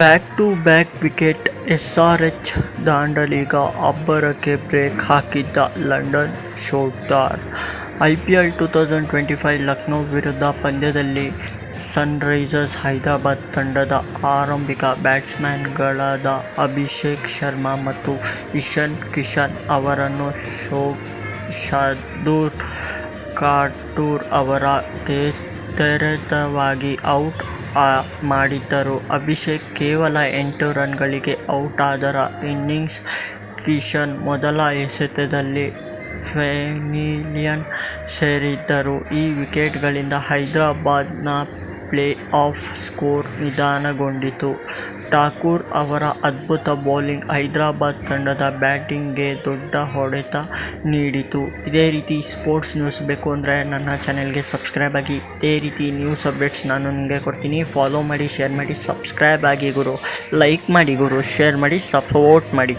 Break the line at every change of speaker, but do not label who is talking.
Back to back wicket SRH ದಾಂಡಲಿಗ ಅಬ್ಬರಕ್ಕೆ break ಹಾಕಿದ್ದ ಲಂಡನ್ ಶೋಟ್ದಾರ್ I P L two thousand twenty five Lucknow ವಿರುದ್ಧ ಪಂದ್ಯದಲ್ಲಿ ಸನ್ರೈಸರ್ಸ್ ಹೈದರಾಬಾದ್ ತಂಡದ ಆರಂಭಿಕ ಬ್ಯಾಟ್ಸ್ಮನ್ಗಳಾದ ಅಭಿಷೇಕ್ ಶರ್ಮಾ ಮತ್ತು ಇಶನ್ ಕಿಶನ್ ಅವರನ್ನು ಶೋ ಶಾದೂರ್ ಕಾಟೂರ್ ಅವರ ತಡವಾಗಿ ಔಟ್ ಮಾಡಿದ್ದರು. ಅಭಿಷೇಕ್ ಕೇವಲ ಎಂಟು ರನ್ಗಳಿಗೆ ಔಟ್ ಆದರ ಇನ್ನಿಂಗ್ಸ್ ಕಿಶನ್ ಮೊದಲ ಎಸೆತದಲ್ಲಿ ಪೆವಿಲಿಯನ್ ಸೇರಿದ್ದರು. ಈ ವಿಕೆಟ್ಗಳಿಂದ ಹೈದರಾಬಾದ್ನ ಪ್ಲೇ-ಆಫ್ ಸ್ಕೋರ್ ನಿಧಾನಗೊಂಡಿತು. ಠಾಕೂರ್ ಅವರ ಅದ್ಭುತ ಬೌಲಿಂಗ್ ಹೈದರಾಬಾದ್ ತಂಡದ ಬ್ಯಾಟಿಂಗ್ಗೆ ದೊಡ್ಡ ಹೊಡೆತ ನೀಡಿತು. ಇದೇ ರೀತಿ ಸ್ಪೋರ್ಟ್ಸ್ ನ್ಯೂಸ್ ಬೇಕು ಅಂದರೆ ನನ್ನ ಚಾನೆಲ್ಗೆ ಸಬ್ಸ್ಕ್ರೈಬ್ ಆಗಿ. ಇದೇ ರೀತಿ ನ್ಯೂಸ್ ಅಪ್ಡೇಟ್ಸ್ ನಾನು ನಿಮಗೆ ಕೊಡ್ತೀನಿ. ಫಾಲೋ ಮಾಡಿ, ಶೇರ್ ಮಾಡಿ, ಸಬ್ಸ್ಕ್ರೈಬ್ ಆಗಿ ಗುರು. ಲೈಕ್ ಮಾಡಿ ಗುರು, ಶೇರ್ ಮಾಡಿ, ಸಪೋರ್ಟ್ ಮಾಡಿ.